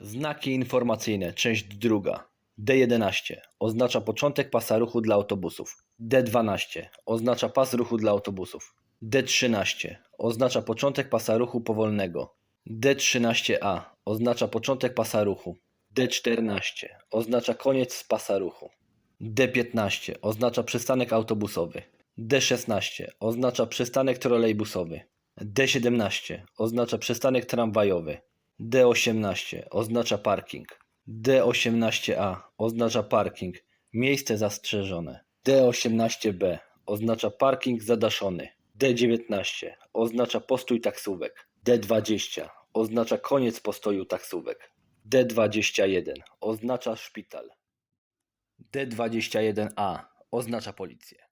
Znaki informacyjne, część druga. D11 oznacza początek pasa ruchu dla autobusów. D12 oznacza pas ruchu dla autobusów. D13 oznacza początek pasa ruchu powolnego. D13A oznacza początek pasa ruchu. D14 oznacza koniec pasa ruchu. D15 oznacza przystanek autobusowy. D16 oznacza przystanek trolejbusowy. D17 oznacza przystanek tramwajowy. D18 oznacza parking. D18A oznacza parking, miejsce zastrzeżone. D18B oznacza parking zadaszony. D19 oznacza postój taksówek. D20 oznacza koniec postoju taksówek. D21 oznacza szpital. D21A oznacza policję.